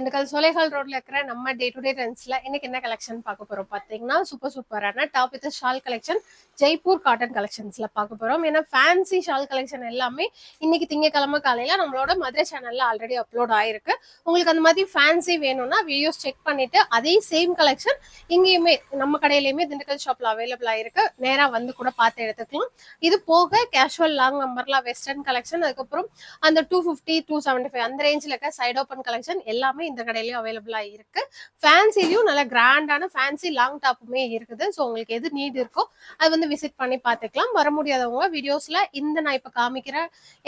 திண்டுக்கல் சோலைகால் ரோட்ல இருக்கிற நம்ம டே டு டே ட்ரெண்ட்ஸ்ல இன்னைக்கு என்ன கலெக்ஷன் பார்க்க போறோம் பாத்தீங்கன்னா சூப்பர் சூப்பரான top with shawl collection Jaipur cotton கலெக்ஷன்ஸ்ல பார்க்க போறோம். ஏன்னா ஃபேன்சி ஷால் கலெக்ஷன் எல்லாமே இன்னைக்கு திங்கக்கிழமை காலையில நம்மளோட மதுரை சேனல்ல ஆல்ரெடி அப்லோட் ஆயிருக்கு. உங்களுக்கு அந்த மாதிரி ஃபேன்சி வேணும்னா வீடியோஸ் செக் பண்ணிட்டு அதே சேம் கலெக்ஷன் இங்கேயுமே நம்ம கடையிலயுமே திண்டுக்கல் ஷாப்ல அவைலபிள் ஆயிருக்கு. நேரா வந்து கூட பார்த்து எடுத்துக்கலாம். இது போக கேஷுவல் லாங் நம்பர்ல வெஸ்டர்ன் கலெக்ஷன் அதுக்கப்புறம் அந்த two fifty two seventy five அந்த ரேஞ்சில் இருக்க சைட் ஓப்பன் கலெக்ஷன் எல்லாமே இந்த கடையிலயும் அவைலபிளா இருக்கு. ஃபேன்சிலையும் நல்ல கிராண்டான ஃபேன்சி லாங் டாப்புமே இருக்குது. ஸோ உங்களுக்கு எது நீட் இருக்கோ அது வந்து விசிட் பண்ணி பார்த்துக்கலாம். வர முடியாதவங்க வீடியோஸ்ல இந்த நான் இப்போ காமிக்கிற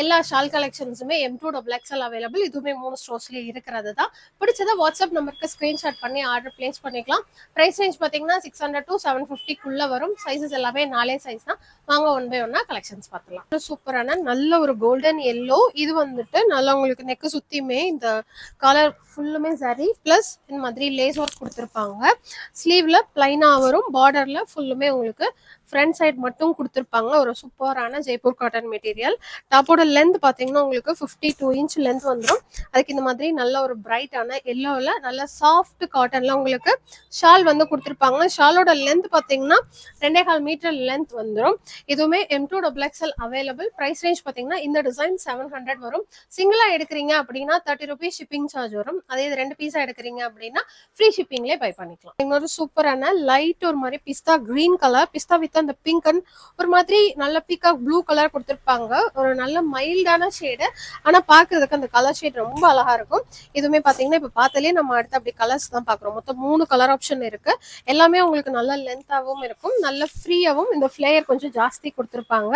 எல்லா shawl கலெக்ஷன்ஸுமே M to double XL available இதுவுமே மூணு ஸ்டோர்ஸ்லயே இருக்கிறது தான் பிடிச்சதை வாட்ஸ்அப் நம்பருக்கு ஸ்கிரீன்ஷாட் பண்ணி ஆர்டர் பிளேஸ் பண்ணிக்கலாம். ப்ரைஸ் ரேஞ்ச் பார்த்தீங்கன்னா சிக்ஸ் ஹண்ட்ரட் டு செவன் ஃபிஃப்டிக்குள்ள வரும். சைஸஸ் எல்லாமே நாலே சைஸ் தான். வாங்க ஒன் பை ஒன்னா கலெக்ஷன்ஸ் பார்த்துலாம். சூப்பரான நல்ல ஒரு கோல்டன் எல்லோ இது வந்துட்டு நல்லா உங்களுக்கு நெக்கு சுத்தியுமே இந்த கலர் ஃபுல் ஃபுல்லுமே சரி ப்ளஸ் இந்த மாதிரி லேஸ் ஒர்க் கொடுத்துருப்பாங்க. ஸ்லீவ்ல பிளைனா வரும் பார்டர்ல ஃபுல்லுமே உங்களுக்கு ஃப்ரண்ட் சைட் மட்டும் கொடுத்துருப்பாங்க. ஒரு சூப்பரான ஜெய்ப்பூர் காட்டன் மெட்டீரியல் டாப்போட லென்த் பார்த்தீங்கன்னா உங்களுக்கு ஃபிஃப்டி டூ இன்ச் லென்த் வந்துடும் அதுக்கு இந்த மாதிரி நல்ல ஒரு பிரைட்டான எல்லோவில் நல்ல சாஃப்ட் காட்டன்ல உங்களுக்கு ஷால் வந்து கொடுத்துருப்பாங்க. ஷாலோட லென்த் பார்த்தீங்கன்னா ரெண்டே கால் மீட்டர் லென்த் வந்துடும் இதுவுமே M to double XL available price range பார்த்தீங்கன்னா இந்த டிசைன் செவன் ஹண்ட்ரட் வரும். சிங்கிளாக எடுக்கிறீங்க அப்படின்னா தேர்ட்டி ருபீஸ் ஷிப்பிங் சார்ஜ் வரும். அதே இது ரெண்டு பீஸா எடுக்கிறீங்க அப்படின்னா ஃப்ரீ ஷிப்பிங்லேயே பை பண்ணிக்கலாம். இன்னொரு சூப்பரான லைட் ஒரு மாதிரி pista green colour pista with அந்த பிங்க் அண்ட் ஒரு மாதிரி நல்ல பீக்காக ப்ளூ கலர் கொடுத்துருப்பாங்க. ஒரு நல்ல மைல்டான ஷேடு ஆனா பாக்குறதுக்கு அந்த கலர் ஷேட் ரொம்ப அழகா இருக்கும். இதுவுமே பார்த்தீங்கன்னா இப்போ பார்த்தாலே நம்ம அடுத்து அப்படி கலர்ஸ் தான் பார்க்குறோம். மொத்தம் மூணு கலர் ஆப்ஷன் இருக்கு. எல்லாமே உங்களுக்கு நல்ல லென்த்தாகவும் இருக்கும். நல்ல ஃப்ரீயாகவும் இந்த ஃப்ளேயர் கொஞ்சம் ஜாஸ்தி கொடுத்துருப்பாங்க.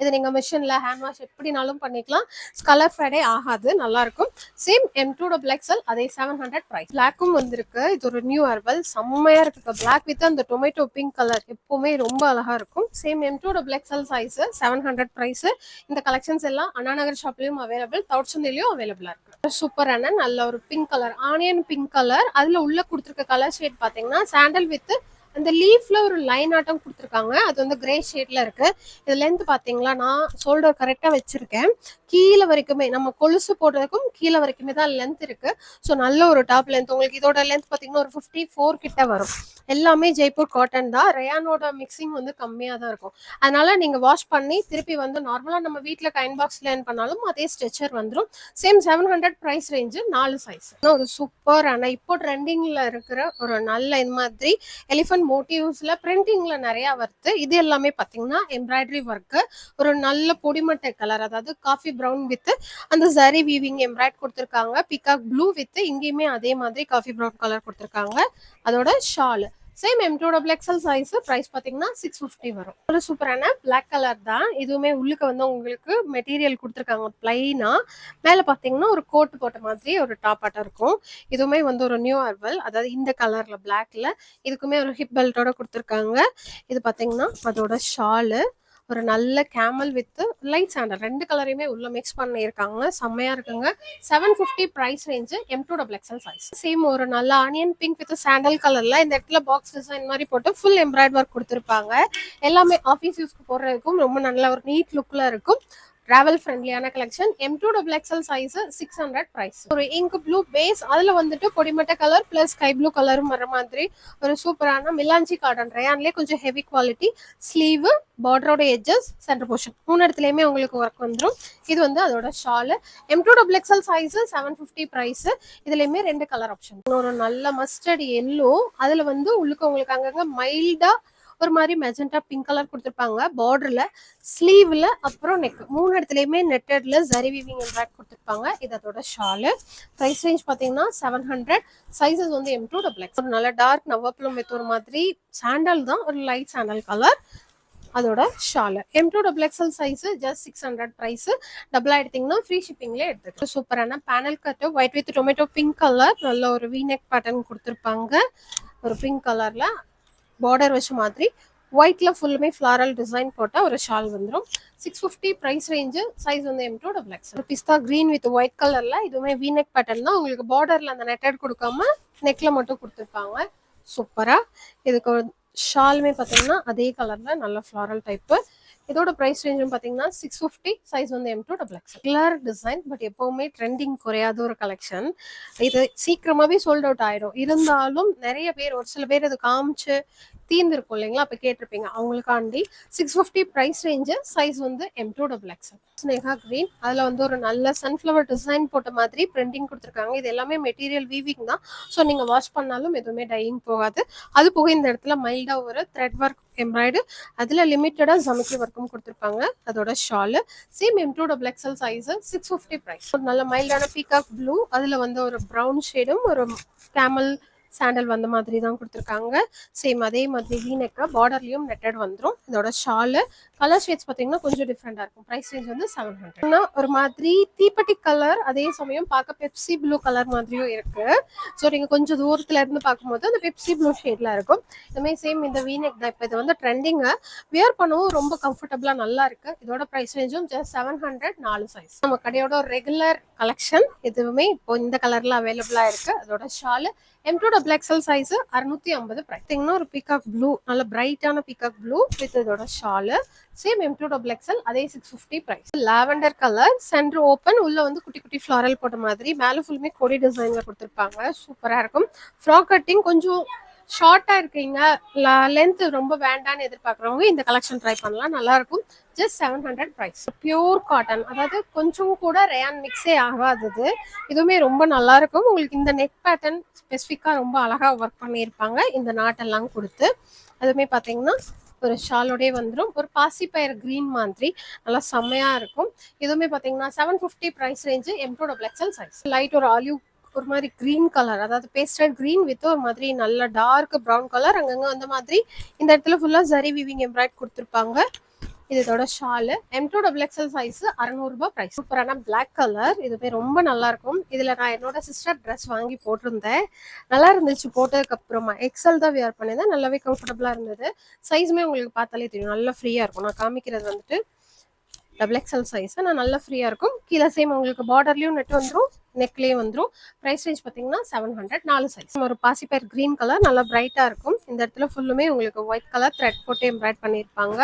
இது நீங்க மிஷினில் ஹேண்ட் வாஷ் எப்படினாலும் பண்ணிக்கலாம். கலர் ஃப்ரைடே ஆகாது. நல்லா இருக்கும். Same M to double XL அதே செவன் ஹண்ட்ரட் ப்ரைஸ் பிளாக்கும் வந்திருக்கு. இது ஒரு நியூ அர்பல் செம்மையா இருக்கு. பிளாக் வித் அந்த டொமேட்டோ பிங்க் கலர் எப்பவுமே ரொம்ப அழகா இருக்கும். Same M to double XL size seven hundred price இந்த கலெக்ஷன்ஸ் எல்லாம் அண்ணா நகர் ஷாப்லயும் அவைலபிள் தௌட்சந்திலையும் அவைலபிளா இருக்கு. சூப்பரான நல்ல ஒரு pink colour onion pink colour அதுல உள்ள கொடுத்துருக்க கலர் ஷேட் பாத்தீங்கன்னா சாண்டல் வித் அந்த லீஃப்ல ஒரு லைன் ஆட்டம் கொடுத்துருக்காங்க. அது வந்து கிரே ஷேட்ல இருக்கு. இது லென்த் பாத்தீங்களா? நான் ஷோல்டர் கரெக்டா வச்சிருக்கேன். கீழே வரைக்குமே நம்ம கொலுசு போடுறதுக்கும் கீழே வரைக்குமே தான் லென்த் இருக்கு. ஸோ நல்ல ஒரு டாப் லென்த் உங்களுக்கு இதோட லென்த் பாத்தீங்கன்னா ஒரு ஃபிஃப்டி ஃபோர் கிட்ட வரும். எல்லாமே ஜெய்ப்பூர் காட்டன் தான். ரயானோட மிக்சிங் வந்து கம்மியாக தான் இருக்கும். அதனால நீங்கள் வாஷ் பண்ணி திருப்பி வந்து நார்மலாக நம்ம வீட்டில் கைன் பாக்ஸ் லேர்ன் பண்ணாலும் அதே ஸ்ட்ரெச்சர் வந்துடும் same seven hundred price range நாலு சைஸ் ஒரு சூப்பர் ஆனால் இப்போ ட்ரெண்டிங்கில் இருக்கிற ஒரு நல்ல இந்த மாதிரி எலிஃபன்ட் மோட்டிவ்ஸில் பிரிண்டிங்கில் நிறையா வருது இது எல்லாமே பார்த்தீங்கன்னா எம்ப்ராய்டரி ஒர்க்கு ஒரு நல்ல பொடிமட்டை கலர் அதாவது காஃபி ப்ரௌன் வித் அந்த சரி வீவிங் எம்ப்ராய்ட் கொடுத்துருக்காங்க. பிகாக் ப்ளூ வித் இங்கேயுமே அதே மாதிரி காஃபி ப்ரௌன் கலர் கொடுத்துருக்காங்க. அதோட shawl same M to double XL size price பார்த்தீங்கன்னா சிக்ஸ் ஃபிஃப்டி வரும். ஒரு சூப்பரான பிளாக் கலர் தான். இதுவுமே உள்ளுக்கு வந்து உங்களுக்கு மெட்டீரியல் கொடுத்துருக்காங்க. பிளைனா மேலே பார்த்தீங்கன்னா ஒரு கோட் போட்ட மாதிரி ஒரு டாப் ஆட்டம் இருக்கும். இதுவுமே வந்து ஒரு நியூ அர்வல் அதாவது இந்த கலரில் பிளாக்ல இதுக்குமே ஒரு ஹிப் பெல்ட்டோட கொடுத்துருக்காங்க. இது பார்த்தீங்கன்னா அதோட ஷாலு ஒரு நல்ல கேமல் வித் லைட் சாண்டல் ரெண்டு கலரையுமே உள்ள மிக்ஸ் பண்ணியிருக்காங்க. செம்மையா இருக்குங்க. Seven fifty price range M to double XL size same ஒரு நல்ல ஆனியன் பிங்க் வித் சாண்டல் கலர்ல இந்த இடத்துல பாக்ஸ் டிசைன் மாதிரி போட்டு ஃபுல் எம்ப்ராய்ட் ஒர்க் கொடுத்துருப்பாங்க. எல்லாமே ஆஃபீஸ் யூஸ்க்கு போடுறதுக்கும் ரொம்ப நல்ல ஒரு நீட் லுக்ல இருக்கும். Travel ஃப்ரெண்ட்லியான collection M to double XL size six hundred price ஒரு இங்க் ப்ளூ பேஸ் அதுல வந்துட்டு பொடிமட்ட கலர் பிளஸ் ஸ்கை ப்ளூ கலரும் வர மாதிரி ஒரு சூப்பரான மிலாஞ்சி காட்டன் ரயான்லேயே கொஞ்சம் ஹெவி குவாலிட்டி ஸ்லீவ் பார்டரோட எட்ஜஸ் சென்டர் போர்ஷன் மூணு இடத்துலையுமே உங்களுக்கு ஒர்க் வந்துடும் இது வந்து அதோட shawl M to double XL size seven fifty price இதுலயுமே ரெண்டு கலர் ஆப்ஷன் ஒரு நல்ல மஸ்டர்ட் எல்லோ அதுல வந்து உள்ளுக்கு உங்களுக்கு அங்கங்க மைல்டா ஒரு மாதிரி மெஜெண்டா பிங்க் கலர் கொடுத்துருப்பாங்க. பார்டர்ல ஸ்லீவ்ல அப்புறம் நெக் மூணு இடத்துலயுமே நெட்டட்ல ஜரி வீவிங் எம்ப்ராய்ட் கொடுத்துருப்பாங்க. இது அதோட ஷாலு ப்ரைஸ் ரேஞ்ச் பாத்தீங்கன்னா செவன் ஹண்ட்ரட் சைஸஸ் வந்து எம் டூ டபுள் எக்ஸ் ஒரு நல்ல டார்க் நவப்பளம் வித் ஒரு மாதிரி சாண்டல் தான். ஒரு லைட் சாண்டல் கலர் அதோட shawl M to double XL size just six hundred price டபுளாக எடுத்தீங்கன்னா ஃப்ரீ ஷிப்பிங்லேயே எடுத்துக்கலாம். சூப்பரான panel cut white with tomato pink colour நல்ல ஒரு வீநெக் பேட்டர்ன் கொடுத்துருப்பாங்க. ஒரு பிங்க் கலர்ல பார்டர் வச்ச மாதிரி ஒயிட்ல ஃபுல்லுமே ஃப்ளாரல் டிசைன் போட்டால் ஒரு ஷால் வந்துடும் six fifty price range size வந்து எம் டூ டபுள் எக்ஸ் பிஸ்தா கிரீன் வித் ஒயிட் கலர்ல இதுவுமே வீநெக் பேட்டர்ன் தான் உங்களுக்கு பார்டரில் அந்த நெட்டட் கொடுக்காம நெக்ல மட்டும் கொடுத்துருப்பாங்க. சூப்பரா இதுக்கு ஷாலுமே பார்த்தீங்கன்னா அதே கலர்ல நல்ல ஃப்ளாரல் டைப்பு இதோட ப்ரைஸ் ரேஞ்சும் பார்த்தீங்கன்னா சிக்ஸ் ஃபிஃப்டி சைஸ் வந்து எம் டூ டபுள் எக்ஸ் கிளர் டிசைன் பட் எப்போவுமே ட்ரெண்டிங் குறையாத ஒரு கலெக்ஷன் இது சீக்கிரமாகவே சோல்ட் அவுட் ஆயிடும். இருந்தாலும் நிறைய பேர் ஒரு சில பேர் இது காமிச்சு தீர்ந்துருக்கும் இல்லைங்களா? அப்போ கேட்டிருப்பீங்க. அவங்களுக்காண்டி six fifty price range size வந்து எம் டூ டபுள் எக்ஸல் ஸ்னேகா க்ரீன் அதில் வந்து ஒரு நல்ல சன்ஃப்ளவர் டிசைன் போட்ட மாதிரி பிரிண்டிங் கொடுத்துருக்காங்க. இது எல்லாமே மெட்டீரியல் வீவிங் தான். ஸோ நீங்கள் வாஷ் பண்ணாலும் எதுவுமே டையிங் போகாது. அது போக இந்த இடத்துல மைல்டாக ஒரு த்ரெட் ஒர்க் எம்ப்ராய்டு அதில் லிமிட்டடாக ஜமிக்கி ஒர்க்கும் கொடுத்துருப்பாங்க. அதோட shawl same M to double XL size six fifty price ஒரு நல்ல மைல்டான பீகாக் ப்ளூ அதில் வந்து ஒரு ப்ரௌன் ஷேடும் ஒரு கேமல் சாண்டல் வந்த மாதிரி தான் கொடுத்துருக்காங்க. சேம் அதே மாதிரி வீனெக்கா பார்டர்லேயும் நெட்டட் வந்துடும் இதோட ஷாலு கலர் ஷேட்ஸ் பார்த்தீங்கன்னா கொஞ்சம் டிஃப்ரெண்டாக இருக்கும். ப்ரைஸ் ரேஞ்ச் வந்து செவன் ஹண்ட்ரட் ஒரு மாதிரி தீப்பெட்டி கலர் அதே சமயம் பார்க்க பெப்சி ப்ளூ கலர் மாதிரியும் இருக்கு. ஸோ நீங்கள் கொஞ்சம் தூரத்துல இருந்து பார்க்கும்போது அந்த பெப்சி ப்ளூ ஷேட்ல இருக்கும். இதுமாதிரி சேம் இந்த வீனெக் தான். இப்போ இது வந்து ட்ரெண்டிங்கை வியர் பண்ணவும் ரொம்ப கம்ஃபர்டபுளாக நல்லா இருக்கு. இதோட ப்ரைஸ் ரேஞ்சும் ஜஸ்ட் செவன் ஹண்ட்ரட் நாலு சைஸ் நம்ம கடையோட ரெகுலர் கலெக்ஷன் எதுவுமே இப்போ இந்த கலர்ல அவைலபிளாக இருக்கு. அதோட shawl M to double XL size அறுநூத்தி ஐம்பது ப்ரைஸ் ஒரு பீகாக் ப்ளூ நல்ல பிரைட்டான பீகாக் ப்ளூ வித் இதோட shawl same M to double XL அதே six fifty price lavender colour centre open உள்ள வந்து குட்டி குட்டி ஃப்ளாரல் போட்ட மாதிரி. மேலே ஃபுல்லுமே கொடி டிசைன்ல கொடுத்துருப்பாங்க. சூப்பராக இருக்கும். ஃப்ராக் கட்டிங் கொஞ்சம் ஷார்ட்டாக இருக்கீங்க. லென்த்து ரொம்ப வேண்டான்னு எதிர்பார்க்குறவங்க இந்த கலெக்ஷன் ட்ரை பண்ணலாம். நல்லா இருக்கும் just seven hundred price pure cotton அதாவது கொஞ்சம் கூட ரேயான் மிக்ஸே ஆகாதது. இதுவுமே ரொம்ப நல்லா இருக்கும் உங்களுக்கு இந்த நெக் பேட்டர்ன் ஸ்பெசிஃபிக்காக ரொம்ப அழகாக ஒர்க் பண்ணியிருப்பாங்க. இந்த நாட்டெல்லாம் கொடுத்து. அதுவுமே பார்த்தீங்கன்னா ஒரு ஷாலோடே வந்துடும் ஒரு பாசிப்பயர் க்ரீன் மாதிரி. நல்லா செம்மையாக இருக்கும். இதுவுமே பார்த்தீங்கன்னா seven fifty price range M two double XL size light ஒரு ஆலிவ் ஒரு மாதிரி க்ரீன் கலர் அதாவது பேஸ்டட் க்ரீன் வித் ஒரு மாதிரி நல்ல டார்க் ப்ரௌன் கலர் அங்கங்க அந்த மாதிரி இந்த இடத்துல ஃபுல்லா ஜரி வீவிங் எம்ப்ராய்ட் கொடுத்துருப்பாங்க. இதோட shawl M to double XL size அறநூறுபா price சூப்பரான பிளாக் கலர் இதுவே ரொம்ப நல்லா இருக்கும். இதுல நான் என்னோட சிஸ்டர் ட்ரெஸ் வாங்கி போட்டிருந்தேன். நல்லா இருந்துச்சு போட்டதுக்கு அப்புறமா. எக்ஸல் தான் வியர் பண்ணியிருந்தேன். நல்லாவே கம்ஃபர்டபுளா இருந்தது. சைஸுமே உங்களுக்கு பார்த்தாலே தெரியும். நல்லா ஃப்ரீயா இருக்கும். நான் காமிக்கிறது வந்துட்டு டபுள் எக்ஸல் சைஸ் நான் நல்லா ஃப்ரீயாக இருக்கும். கீழே சேம் உங்களுக்கு பார்டர்லையும் நெட் வந்துடும் நெக்லேயும் வந்துடும் ப்ரைஸ் ரேஞ்ச் பார்த்தீங்கன்னா செவன் ஹண்ட்ரட் நாலு சைஸ் ஒரு பாசிப்பயர் க்ரீன் கலர் நல்லா பிரைட்டாக இருக்கும். இந்த இடத்துல ஃபுல்லுமே உங்களுக்கு ஒயிட் கலர் த்ரெட் போட்டு எம்ப்ராய்ட் பண்ணியிருப்பாங்க.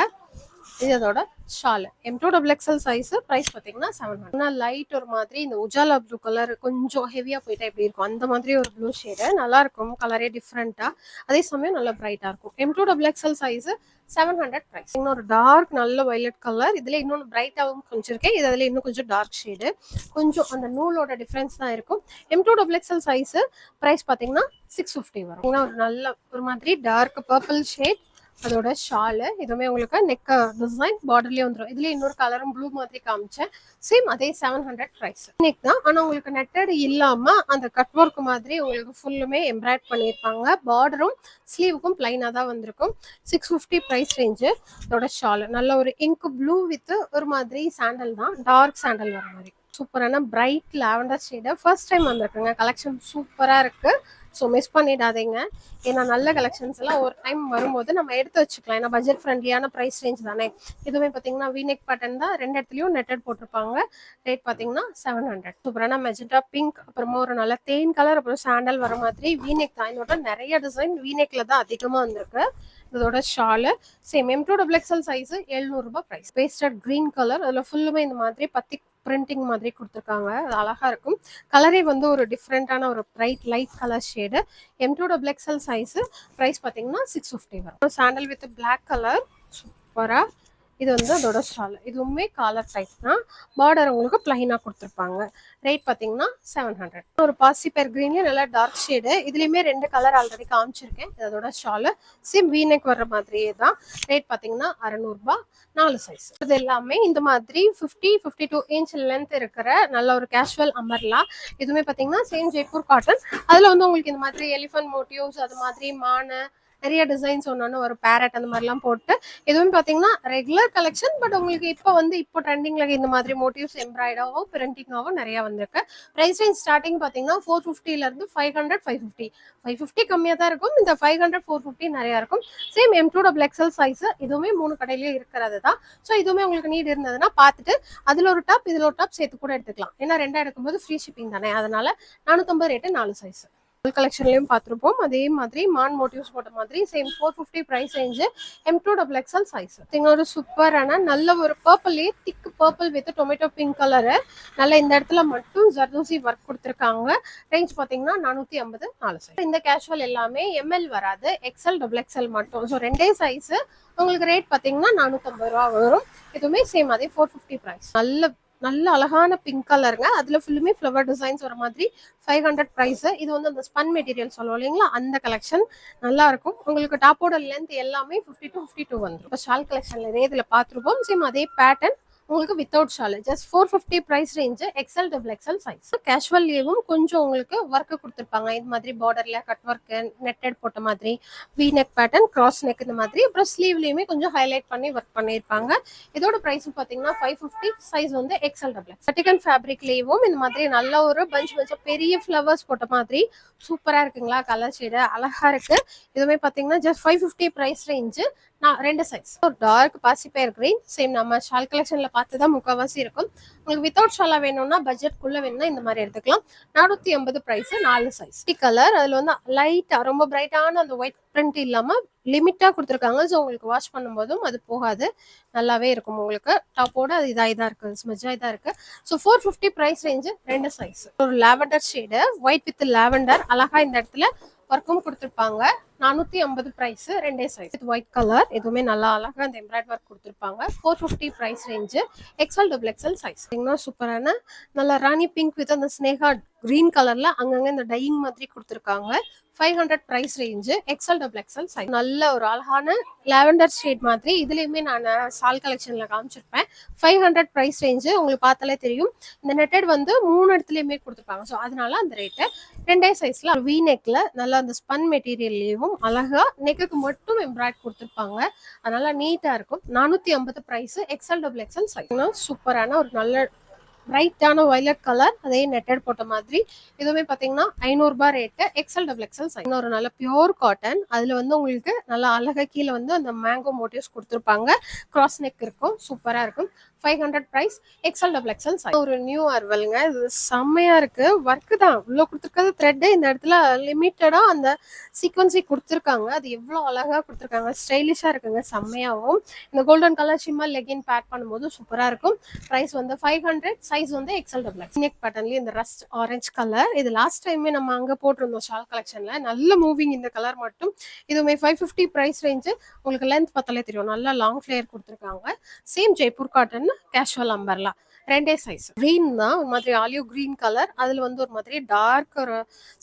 இது அதோட shawl M to double XL size price பார்த்தீங்கன்னா செவன் ஹண்ட்ரட் லைட் ஒரு மாதிரி இந்த உஜாலா ப்ளூ கலர் கொஞ்சம் ஹெவியாக போயிட்டா எப்படி இருக்கும்? அந்த மாதிரி ஒரு ப்ளூ ஷேடு நல்லா இருக்கும் கலரே டிஃப்ரெண்ட்டாக அதே சமயம் நல்லா பிரைட்டாக இருக்கும். M to double XL size seven hundred price இன்னொரு டார்க் நல்ல வயலட் கலர் இதில் இன்னொன்று பிரைட்டாகவும் கொஞ்சம் இருக்கேன் இது அதில் இன்னும் கொஞ்சம் டார்க் ஷேடு கொஞ்சம் அந்த நூலோட டிஃப்ரென்ஸ் தான் இருக்கும். M to double XL size price பார்த்தீங்கன்னா சிக்ஸ் ஃபிஃப்டி வரும். ஒரு நல்ல ஒரு மாதிரி டார்க் பர்பிள் ஷேட் அதோட ஷாலு இதுவுமே உங்களுக்கு நெக் டிசைன் பார்டர்லேயே வந்துடும் இதுல இன்னொரு கலரும் ப்ளூ மாதிரி காமிச்சேன். சேம் அதே செவன் ஹண்ட்ரட் ப்ரைஸ் நெக் தான். ஆனால் உங்களுக்கு நெட்டட் இல்லாம அந்த கட் ஒர்க் மாதிரி உங்களுக்கு ஃபுல்லுமே எம்ப்ராய்ட் பண்ணியிருப்பாங்க. பார்டரும் ஸ்லீவுக்கும் பிளைனாக தான் வந்திருக்கும். சிக்ஸ் ஃபிஃப்டி ப்ரைஸ் ரேஞ்சு அதோட ஷாலு நல்ல ஒரு இங்க் ப்ளூ வித் ஒரு மாதிரி சாண்டல் தான். டார்க் சாண்டல் வர மாதிரி. சூப்பரான பிரைட் லாவெண்டர் ஷேடை ஃபர்ஸ்ட் டைம் வந்திருக்குங்க. கலெக்ஷன் சூப்பராக இருக்குது ஸோ மிஸ் பண்ணிடாதீங்க. ஏன்னா நல்ல கலெக்ஷன்ஸ் எல்லாம் ஒரு டைம் வரும்போது நம்ம எடுத்து வச்சுக்கலாம். ஏன்னா பட்ஜெட் ஃப்ரெண்ட்லியான ப்ரைஸ் ரேஞ்ச் தானே. இதுவுமே பார்த்தீங்கன்னா வீநெக் பேட்டர்ன் தான் ரெண்டு இடத்துலையும் நெட்டட் போட்டிருப்பாங்க. ரேட் பார்த்தீங்கன்னா செவன் ஹண்ட்ரட் சூப்பரான மெஜெண்டா பிங்க் அப்புறமா ஒரு நல்ல தேன் கலர் அப்புறம் சாண்டல் வர மாதிரி வீநெக் தான். இதோட நிறைய டிசைன் வீநெக்ல தான் அதிகமாக வந்திருக்கு. இதோட shawl same M to double XL size எழுநூறுபா price pastel green colour அதில் ஃபுல்லுமே இந்த மாதிரி பத்தி பிரிண்டிங் மாதிரி கொடுத்துருக்காங்க. அது அழகா இருக்கும். கலரே வந்து ஒரு டிஃப்ரெண்ட்டான ஒரு bright light colour shade M to double XL size price பார்த்தீங்கன்னா சிக்ஸ் ஃபிஃப்டி வரும். சாண்டல் வித் பிளாக் கலர் சூப்பராக இது வந்து அதோட ஸ்டால் இதுவுமே காலர் டைப் தான். பார்டர் உங்களுக்கு பிளைனாக கொடுத்துருப்பாங்க. ரேட் பார்த்தீங்கன்னா செவன் ஹண்ட்ரட் ஒரு பாசி பேர் க்ரீன்லேயும் நல்லா டார்க் ஷேடு இதுலேயுமே ரெண்டு கலர் ஆல்ரெடி காமிச்சிருக்கேன். இது அதோட ஷாலு சிம் வீனெக் வர்ற மாதிரியே தான். ரேட் பார்த்தீங்கன்னா அறநூறுபா. நாலு சைஸ் இது எல்லாமே இந்த மாதிரி fifty fifty two inch length இருக்கிற நல்ல ஒரு கேஷுவல் அமர்லா இதுவுமே பார்த்தீங்கன்னா சேம் ஜெய்ப்பூர் காட்டன் அதில் வந்து உங்களுக்கு இந்த மாதிரி எலிஃபன்ட் மோட்டிவ்ஸ் அது மாதிரி மானை நிறைய டிசைன்ஸ் ஒன்று ஒரு பேரட் அந்த மாதிரிலாம் போட்டு. இதுவும் பார்த்தீங்கன்னா ரெகுலர் கலெக்ஷன் பட் உங்களுக்கு இப்போ வந்து இப்போ ட்ரெண்டிங்கில் இந்த மாதிரி மோட்டிவ்ஸ் எம்ப்ராய்டாவோ பிரிண்டிங்காவோ நிறையா வந்திருக்கு. ப்ரைஸ் ரேஞ்ச் ஸ்டார்டிங் பார்த்தீங்கன்னா four ஃபிஃப்டிலேருந்து five hundred five fifty five fifty கம்மியாக தான் இருக்கும். இந்த ஃபைவ் ஹண்ட்ரட் ஃபோர் ஃபிஃப்டி நிறையா இருக்கும். Same M to double XL size இதுவுமே மூணு கடையிலேயே இருக்கிறது தான். ஸோ இதுவுமே உங்களுக்கு நீட் இருந்ததுன்னா பார்த்துட்டு அதில் ஒரு டாப் இதில் ஒரு டாப் சேர்த்து கூட எடுத்துக்கலாம். ஏன்னா ரெண்டாக எடுக்கும்போது ஃப்ரீ ஷிப்பிங் தானே. அதனால நானூற்றம்பது ரேட்டு நாலு சைஸ் கலெக்ஷன்லையும் பார்த்துருப்போம் அதே மாதிரி மான் மோட்டிவ்ஸ் போட்ட மாதிரி same four fifty price range M to double XL size ஒரு சூப்பரான நல்ல ஒரு பர்பிளே thick purple with tomato pink colour நல்ல இந்த இடத்துல மட்டும் ஜர்தூசி ஒர்க் கொடுத்துருக்காங்க. ரேஞ்ச் பார்த்தீங்கன்னா நானூற்றி ஐம்பது நாலு சைஸ் இந்த கேஷுவல் எல்லாமே எம்எல் வராது. எக்ஸ்எல் டபுள் எக்ஸ்எல் மட்டும். ஸோ ரெண்டே சைஸு உங்களுக்கு ரேட் பார்த்தீங்கன்னா நானூற்றம்பது ரூபா வரும். இதுவுமே சேம் அதே ஃபோர் ஃபிஃப்டி ப்ரைஸ் நல்ல நல்ல அழகான பிங்க் கலருங்க அதுல ஃபுல்லுமே ஃப்ளவர் டிசைன்ஸ் வர மாதிரி ஃபைவ் ஹண்ட்ரட் ப்ரைஸ் இது வந்து அந்த ஸ்பன் மெட்டீரியல் சொல்லுவோம் இல்லைங்களா? அந்த கலெக்ஷன் நல்லா இருக்கும். உங்களுக்கு டாப்போட லென்த் எல்லாமே ஃபிஃப்டி டூ ஃபிஃப்டி டூ வந்துடும் இப்போ ஷால் கலெக்ஷன்ல இதே இதில் பார்த்துருப்போம். சேம் அதே பேட்டர்ன் உங்களுக்கு without shawl just four fifty price range XL double XL size casual லீவும் கொஞ்சம் உங்களுக்கு ஒர்க்கு கொடுத்துருப்பாங்க. இது மாதிரி பார்டர்ல கட் ஒர்க்கு நெட்டட் போட்ட மாதிரி V neck pattern cross neck இந்த மாதிரி அப்புறம் ஸ்லீவ்லயுமே கொஞ்சம் ஹைலைட் பண்ணி ஒர்க் பண்ணியிருப்பாங்க. இதோட ப்ரைஸ் பார்த்தீங்கன்னா ஃபைவ் ஃபிஃப்டி சைஸ் வந்து எக்ஸல் டபுள் சட்டிகன் ஃபேப்ரிக்லேயும் இந்த மாதிரி நல்ல ஒரு பஞ்ச் பஞ்சாக பெரிய ஃப்ளவர்ஸ் போட்ட மாதிரி சூப்பரா இருக்குங்களா? கலர் ஷேடு அழகா இருக்கு. இதுவுமே பார்த்தீங்கன்னா just five fifty price range ரெண்டு சைஸ் ஒரு டார்க் பாசிப்பயர் கிரீன் சேம் நம்ம ஷால் கலெக்ஷன்ல பார்த்து தான் முக்கால்வாசி இருக்கும். உங்களுக்கு வித்தவுட் ஷாலா வேணும்னா பட்ஜெட்குள்ள வேணும்னா இந்த மாதிரி எடுத்துக்கலாம். நானூத்தி ஐம்பது பிரைஸ் நாலு சைஸ் கலர் அதுல வந்து லைட்டா ரொம்ப பிரைட்டான அந்த ஒயிட் பிரிண்ட் இல்லாம லிமிட்டா கொடுத்துருக்காங்க. ஸோ உங்களுக்கு வாஷ் பண்ணும்போதும் அது போகாது. நல்லாவே இருக்கும் உங்களுக்கு. டாப்போட அது இதாக இதாக இருக்கு. ஸ்மெஜ்ஜா இதாக இருக்கு. So four fifty price range ரெண்டு சைஸ் ஒரு lavender shade white with lavender அழகா இந்த இடத்துல ஒர்க்கும் கொடுத்துருப்பாங்க. நானூத்தி ஐம்பது பிரைஸ் ரெண்டே சைஸ் இது ஒயிட் கலர் எதுவுமே நல்லா அழகா அந்த எம்ப்ராய்ட் ஒர்க் கொடுத்துருப்பாங்க. Four fifty price range XL double XL size சூப்பரான நல்ல ராணி பிங்க் வித் அந்த ஸ்னேகா கிரீன் கலர்ல அங்கங்க இந்த டையிங் மாதிரி கொடுத்துருக்காங்க. Five hundred price range XL double XL size நல்ல ஒரு அழகான லாவெண்டர் ஷேட் மாதிரி இதுலேயுமே நான் சால் கலெக்ஷனில் காமிச்சிருப்பேன். ஃபைவ் ஹண்ட்ரட் ப்ரைஸ் ரேஞ்சு உங்களுக்கு பார்த்தாலே தெரியும். இந்த நெட்டட் வந்து மூணு இடத்துலையுமே கொடுத்துருப்பாங்க. ஸோ அதனால அந்த ரேட்டு ரெண்டே சைஸில் வி நெக்கில் நல்லா அந்த ஸ்பன் மெட்டீரியல்லையும் அழகாக நெக்குக்கு மட்டும் எம்ப்ராய்ட் கொடுத்துருப்பாங்க. அதனால நீட்டாக இருக்கும். நானூற்றி ஐம்பது price XL double XL size சூப்பரான ஒரு நல்ல பிரைட்டான வயலட் கலர் அதே நெட்டட் போட்ட மாதிரி. இதுவுமே பார்த்தீங்கன்னா ஐநூறுரூபா rate XL double XL size ஒரு நல்ல பியோர் காட்டன் அதில் வந்து உங்களுக்கு நல்லா அழகாக கீழே வந்து அந்த மேங்கோ மோட்டிவ்ஸ் கொடுத்துருப்பாங்க. கிராஸ் நெக் இருக்கும் சூப்பராக இருக்கும். Five hundred price XL double XL size ஒரு நியூ அர்வலுங்க இது செம்மையாக இருக்குது ஒர்க்கு தான். இவ்வளோ கொடுத்துருக்கிறது த்ரெட்டு இந்த இடத்துல லிமிட்டடாக அந்த சீக்வன்சி கொடுத்துருக்காங்க. அது எவ்வளோ அழகாக கொடுத்துருக்காங்க. ஸ்டைலிஷாக இருக்குங்க. செம்மையாகவும் இந்த golden colour shimmer legging back பண்ணும்போது சூப்பராக இருக்கும். ப்ரைஸ் வந்து ஃபைவ் ஹண்ட்ரட் சைஸ் வந்து எக்ஸல் டபுள் எக்ஸ் நெக் பேட்டர்ன்லேயே இந்த ரஸ்ட் ஆரஞ்சு கலர் இது லாஸ்ட் டைமே நம்ம அங்கே போட்டிருந்தோம் ஷால் கலெக்ஷனில் நல்ல மூவிங் இந்த கலர் மட்டும். இதுவுமே ஃபைவ் ஃபிஃப்டி ப்ரைஸ் ரேஞ்சு உங்களுக்கு லென்த் பார்த்தாலே தெரியும். நல்லா லாங் ஃப்ளேயர் கொடுத்துருக்காங்க. சேம் ஜெய்ப்பூர் காட்டன் கேஷுவல் அம்பர்லாம் ரெண்டே சைஸ் க்ரீன் தான் ஒரு மாதிரி ஆலியோ க்ரீன் கலர் அதில் வந்து ஒரு மாதிரி டார்க் ஒரு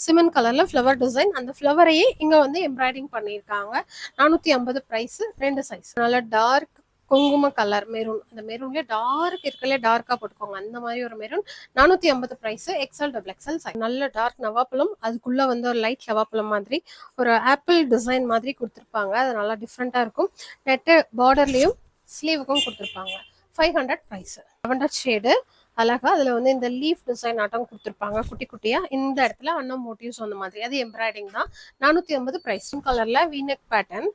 சிமெண்ட் கலரில் ஃப்ளவர் டிசைன் அந்த ஃப்ளவரையே இங்கே வந்து எம்ப்ராய்டிங் பண்ணியிருக்காங்க. நானூற்றி ஐம்பது ப்ரைஸு ரெண்டு சைஸ் நல்லா டார்க் குங்கும கலர் மெரூன் அந்த மெரூன்லேயே டார்க் இருக்கலே டார்க்காக போட்டுக்கோங்க. அந்த மாதிரி ஒரு மெரூன் நானூற்றி ஐம்பது ப்ரைஸ் எக்ஸல் டபுள் எக்ஸல் நல்ல டார்க் நவாப்பழம். அதுக்குள்ளே வந்து ஒரு லைட் நவாப்பழம் மாதிரி ஒரு ஆப்பிள் டிசைன் மாதிரி கொடுத்துருப்பாங்க. அது நல்லா டிஃப்ரெண்ட்டாக இருக்கும். நெட்டு பார்டர்லேயும் ஸ்லீவுக்கும் கொடுத்துருப்பாங்க. Five hundred price lavender shade அழகா அதுல வந்து இந்த லீஃப் டிசைன் ஆட்டம் கொடுத்துருப்பாங்க. குட்டி குட்டியா. இந்த இடத்துல அண்ணன் மோட்டிவ்ஸ் அந்த மாதிரி. அது எம்ப்ராய்டிங் தான். நானூத்தி ஐம்பது ப்ரைஸும் கலர்ல வீனெக் பேட்டர்ன்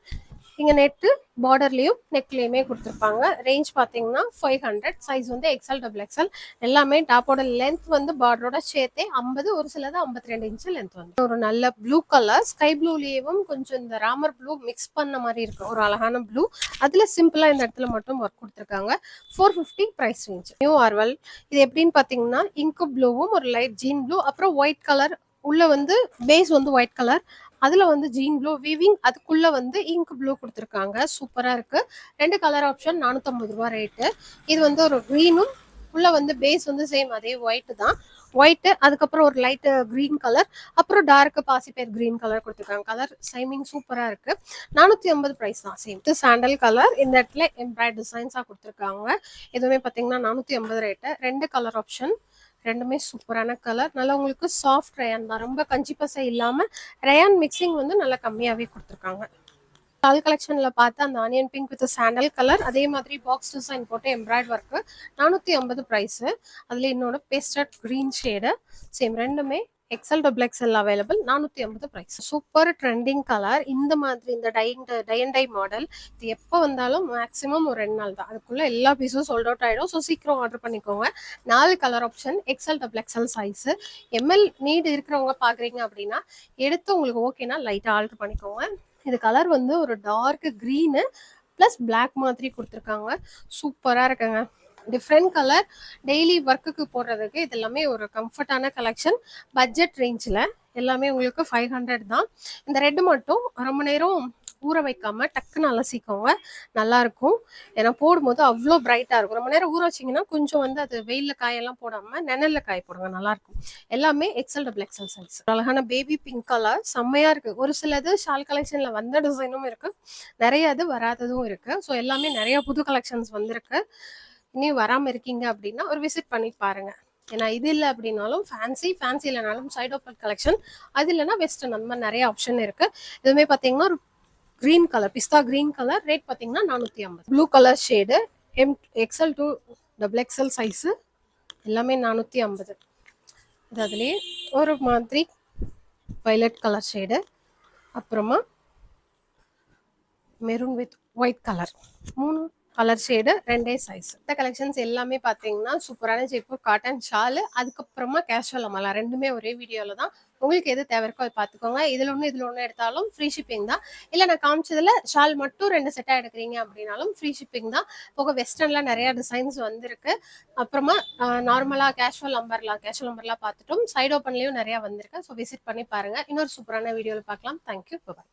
இங்க நெட்டு பார்டர்லயும் நெக்லயுமே கொடுத்துருப்பாங்க. ரேஞ்ச் பாத்தீங்கன்னா ஃபைவ் ஹண்ட்ரட் சைஸ் வந்து எக்ஸல் டபுள் எக்ஸல் எல்லாமே டாப்போட லென்த் வந்து பார்டரோட சேர்த்தே ஐம்பது ஒரு சிலது ஐம்பத்தி ரெண்டு இன்ச்சு லென்த் வந்து. ஒரு நல்ல ப்ளூ கலர் ஸ்கை ப்ளூலயும் கொஞ்சம் இந்த ராமர் ப்ளூ மிக்ஸ் பண்ண மாதிரி இருக்கும். ஒரு அழகான ப்ளூ அதுல சிம்பிளா இந்த இடத்துல மட்டும் ஒர்க் கொடுத்துருக்காங்க. Four fifty price range new arrival இது எப்படின்னு பாத்தீங்கன்னா இங்கு ப்ளூவும் ஒரு லைட் ஜீன் ப்ளூ அப்புறம் ஒயிட் கலர் உள்ள வந்து பேஸ் வந்து ஒயிட் கலர் அதுல வந்து ஜீன் ப்ளூ வீவிங் அதுக்குள்ள வந்து இங்க் ப்ளூ கொடுத்துருக்காங்க. சூப்பரா இருக்கு. ரெண்டு கலர் ஆப்ஷன் நானூற்றம்பது ரூபா ரேட்டு இது வந்து ஒரு க்ரீனும் உள்ள வந்து பேஸ் வந்து சேம் அதே ஒயிட் தான். ஒயிட் அதுக்கப்புறம் ஒரு லைட் கிரீன் கலர் அப்புறம் டார்க் பாசிப்பேர் கிரீன் கலர் கொடுத்துருக்காங்க. கலர் சைமிங் சூப்பரா இருக்கு. நானூத்தி ஐம்பது பிரைஸ் தான். சேம் இது சாண்டல் கலர் இந்த இடத்துல எம்ப்ராய்ட் டிசைன்ஸா கொடுத்துருக்காங்க. எதுவுமே பாத்தீங்கன்னா நானூத்தி ஐம்பது ரேட்டு ரெண்டு கலர் ஆப்ஷன் ரெண்டுமே சூப்பரான கலர் நல்லா உங்களுக்கு சாஃப்ட் ரயான் தான். ரொம்ப கஞ்சி பசை இல்லாமல் ரயான் மிக்சிங் வந்து நல்லா கம்மியாகவே கொடுத்துருக்காங்க. டால் கலெக்ஷனில் பார்த்து அந்த onion pink with sandal colour அதே மாதிரி பாக்ஸ் டிசைன் போட்டு எம்ப்ராய்ட் ஒர்க்கு நானூற்றி ஐம்பது ப்ரைஸு அதில் என்னோட பேஸ்டட் க்ரீன் ஷேடு சேம் ரெண்டுமே எக்ஸல் டபுள் எக்ஸல் அவைலபிள் நானூற்றி ஐம்பது ப்ரைஸ் சூப்பர் ட்ரெண்டிங் கலர் இந்த மாதிரி இந்த tie tie and dye model இது எப்போ வந்தாலும் மேக்ஸிமம் ஒரு ரெண்டு நாள் தான். அதுக்குள்ளே எல்லா பீஸும் சோல்ட் அவுட் ஆகிடும் ஸோ சீக்கிரம் ஆர்டர் பண்ணிக்கோங்க. நாலு colour option XL double XL size ML need இருக்கிறவங்க பார்க்குறீங்க அப்படின்னா எடுத்து உங்களுக்கு ஓகேனா லைட்டாக ஆல்டர் பண்ணிக்கோங்க. இது கலர் வந்து ஒரு டார்க் க்ரீனு ப்ளஸ் பிளாக் மாதிரி கொடுத்துருக்காங்க. சூப்பராக இருக்குங்க. டிஃப்ரெண்ட் கலர் டெய்லி ஒர்க்குக்கு போடுறதுக்கு இது எல்லாமே ஒரு கம்ஃபர்டான கலெக்ஷன் பட்ஜெட் ரேஞ்சில் எல்லாமே உங்களுக்கு ஃபைவ் ஹண்ட்ரட் தான். இந்த ரெட்டு மட்டும் ரொம்ப நேரம் ஊற வைக்காம டக்குன்னு அலசிக்கோங்க. நல்லா இருக்கும். ஏன்னா போடும்போது அவ்வளோ பிரைட்டாக இருக்கும். ரொம்ப நேரம் ஊற வச்சிங்கன்னா கொஞ்சம் வந்து அது வெயிலில் காயெல்லாம் போடாமல் நிழல்ல காய போடுங்க. நல்லாயிருக்கும் எல்லாமே எக்ஸல் டபுள் எக்ஸல் சைஸ் அழகான பேபி பிங்க் கலர் செம்மையாக இருக்குது ஒரு சிலது ஷால் கலெக்ஷனில் வந்த டிசைனும் இருக்குது நிறைய இது வராததும் இருக்குது ஸோ எல்லாமே நிறைய புது கலெக்ஷன்ஸ் வந்திருக்கு. இன்னும் வராமல் இருக்கீங்க அப்படின்னா ஒரு விசிட் பண்ணி பாருங்க. ஏன்னா இது இல்லை அப்படின்னாலும் ஃபேன்சி ஃபேன்சி இல்லைனாலும் சைட் ஓப்பன் கலெக்ஷன் அது இல்லைன்னா வெஸ்டர்ன் அந்த மாதிரி நிறைய ஆப்ஷன் இருக்கு. இதுவுமே பார்த்தீங்கன்னா ஒரு க்ரீன் கலர் பிஸ்தா க்ரீன் கலர் ரேட் பார்த்தீங்கன்னா நானூற்றி ஐம்பது. Blue colour shade M XL to double XL size எல்லாமே நானூற்றி ஐம்பது. இது அதுலேயே ஒரு மாதிரி வைலட் கலர் ஷேடு அப்புறமா மெரூன் வித் ஒயிட் கலர் மூணு கலர் ஷேடு ரெண்டே சைஸ் இந்த கலெக்ஷன்ஸ் எல்லாமே பார்த்தீங்கன்னா சூப்பரான ஜெய்ப்பூர் காட்டன் ஷாலு அதுக்கப்புறமா கேஷுவல் அமலா ரெண்டுமே ஒரே வீடியோவில் தான். உங்களுக்கு எது தேவை இருக்கோ அதை பார்த்துக்கோங்க இதில் ஒன்று இதில் ஒன்று எடுத்தாலும் ஃப்ரீ ஷிப்பிங் தான். இல்லை நான் காமிச்சதில் ஷால் மட்டும் ரெண்டு செட்டாக எடுக்கிறீங்க அப்படின்னாலும் ஃப்ரீ ஷிப்பிங் தான். போக வெஸ்டர்னில் நிறையா டிசைன்ஸ் வந்திருக்கு. அப்புறமா நார்மலாக கேஷுவல் அம்பர்லாம் கேஷுவல் அம்பர்லாம் பார்த்துட்டும் சைட் ஓப்பன்லேயும் நிறையா வந்திருக்கு. ஸோ விசிட் பண்ணி பாருங்கள் இன்னொரு சூப்பரான வீடியோவில் பார்க்கலாம். Thank you bye